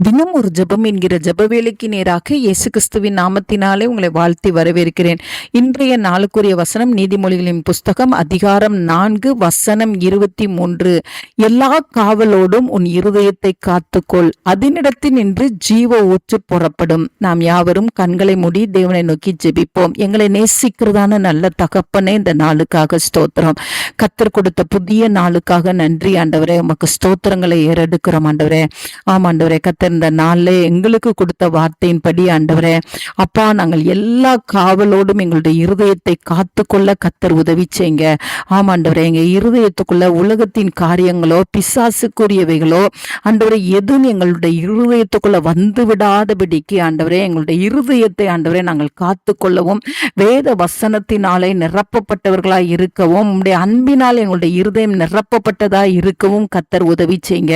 தினம் ஒரு ஜெபம் என்கிற ஜெப வேலைக்கு நேராக இயேசு கிறிஸ்துவின் நாமத்தினாலே உங்களை வாழ்த்தி வரவேற்கிறேன். இன்றைய நாளுக்குரிய வசனம் நீதிமொழிகளின் புஸ்தகம் அதிகாரம் நான்கு வசனம் இருபத்தி மூன்று. எல்லா காவலோடும் உன் இருதயத்தை காத்துக்கொள். அதனிடத்தில் நின்று ஜீவ ஊற்று புறப்படும். நாம் யாவரும் கண்களை மூடி தேவனை நோக்கி ஜெபிப்போம். எங்களை நேசிக்கிறதான நல்ல தகப்பனே இந்த நாளுக்காக ஸ்தோத்திரம். கத்தர் கொடுத்த புதிய நாளுக்காக நன்றி ஆண்டவரே. உமக்கு ஸ்தோத்திரங்களை ஏறெடுக்கிறோம் ஆண்டவரே. ஆமாண்டவரே கத்தர் இந்த நாளில் எங்களுக்கு கொடுத்த வார்த்தையின்படி ஆண்டவரே அப்பா நாங்கள் எல்லா காவலோடும் எங்களுடைய இருதயத்தை காத்துக்கொள்ள கத்தர் உதவி செய்யுங்க. ஆமாண்டவரே எங்க இருதயத்துக்குள்ள உலகத்தின் காரியங்களோ பிசாசுக்குரியவைகளோ ஆண்டவரே எதுவும் எங்களுடைய இருதயத்துக்குள்ள வந்து விடாதபடிக்கு ஆண்டவரே எங்களுடைய இருதயத்தை ஆண்டவரே நாங்கள் காத்துக்கொள்ளவும் வேத வசனத்தினாலே நிரப்பப்பட்டவர்களாய் இருக்கவும் உங்களுடைய அன்பினால் எங்களுடைய இருதயம் நிரப்பப்பட்டதா இருக்கவும் கத்தர் உதவி செய்யுங்க.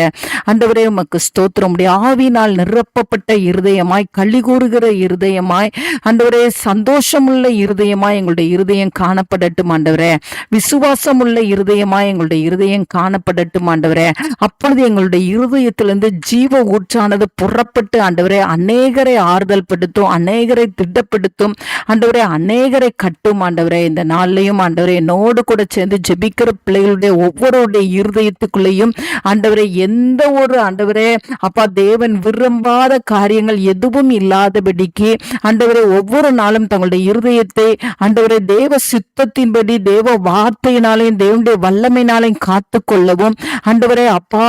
ஆண்டவரே உமக்கு ஸ்தோத்திரம். உடைய ஆவி ஆவினால் நிரப்பப்பட்ட இருதயமாய் கள்ளி கூறுகிற இருதயமாய் ஆண்டவரே சந்தோஷமுள்ள இருதயமாய் எங்களுடைய இருதயம் காணப்படட்டும் ஆண்டவரே. விசுவாசம் உள்ள இருதயமாய் எங்களுடைய இருதயம் காணப்படட்டும் ஆண்டவரே. அப்பொழுது எங்களுடைய இருதயத்திலிருந்து ஜீவ ஊற்றானது புறப்பட்டு ஆண்டவரே அநேகரை ஆறுதல் படுத்தும் அநேகரை திட்டப்படுத்தும் ஆண்டவரே அநேகரை கட்டும் ஆண்டவரே. இந்த நாள்லையும் ஆண்டவரே என்னோடு கூட சேர்ந்து ஜெபிக்கிற பிள்ளைகளுடைய ஒவ்வொருடைய இருதயத்துக்குள்ளேயும் ஆண்டவரே எந்த ஒரு ஆண்டவரே அப்பா தேவன் தேவன் விரும்பாத காரியங்கள் எதுவும் இல்லாதபடிக்கு ஆண்டவரே ஒவ்வொரு நாளும் தங்களுடைய இருதயத்தை ஆண்டவரே தேவ சித்தத்தின்படி தேவ வார்த்தையினாலையும் தேவனுடைய வல்லமையினாலையும் காத்து கொள்ளவும் ஆண்டவரே அப்பா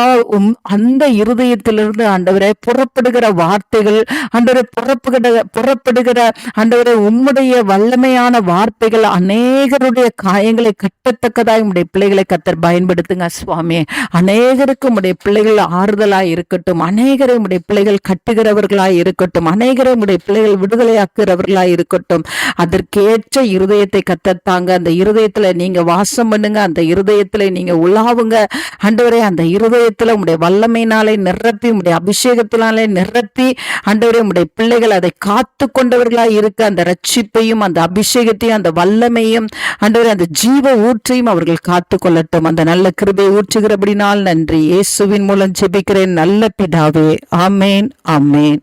அந்த இருதயத்திலிருந்து ஆண்டவரே புறப்படுகிற வார்த்தைகள் ஆண்டவரே புறப்படுகிற புறப்படுகிற ஆண்டவரே உம்முடைய வல்லமையான வார்த்தைகள் அநேகருடைய காயங்களை கட்டத்தக்கதாக உடைய பிள்ளைகளை கத்தர் பயன்படுத்துங்க சுவாமி. அநேகருக்கு உடைய பிள்ளைகள் ஆறுதலாய் இருக்கட்டும். அநேகரை உம்முடைய பிள்ளைகள் கட்டுகிறவர்களாய் இருக்கட்டும். அநேகரை உடைய பிள்ளைகள் விடுதலையாக்குறவர்களாய் இருக்கட்டும். அதற்கேற்ற இருதயத்தை கத்தத்தாங்க அந்த இருதயத்துல நீங்க வாசம் பண்ணுங்க. அந்த இருதயத்துல நீங்க உலாவுங்க. ஆண்டவரே அந்த இருதயத்துல உடைய வல்லமையினாலே நிரப்பி உடைய அபிஷேகத்தினாலே நிரப்பி ஆண்டவரே உடைய பிள்ளைகள் அதை காத்து கொண்டவர்களாய் இருக்க அந்த ரட்சிப்பையும் அந்த அபிஷேகத்தையும் அந்த வல்லமையும் ஆண்டவரே அந்த ஜீவ ஊற்றையும் அவர்கள் காத்து கொள்ளட்டும் அந்த நல்ல கிருபை ஊற்றுகிறபடினால் நன்றி. இயேசுவின் மூலம் ஜெபிக்கிறேன். நல்ல பிதாவே ஆமேன் ஆமேன்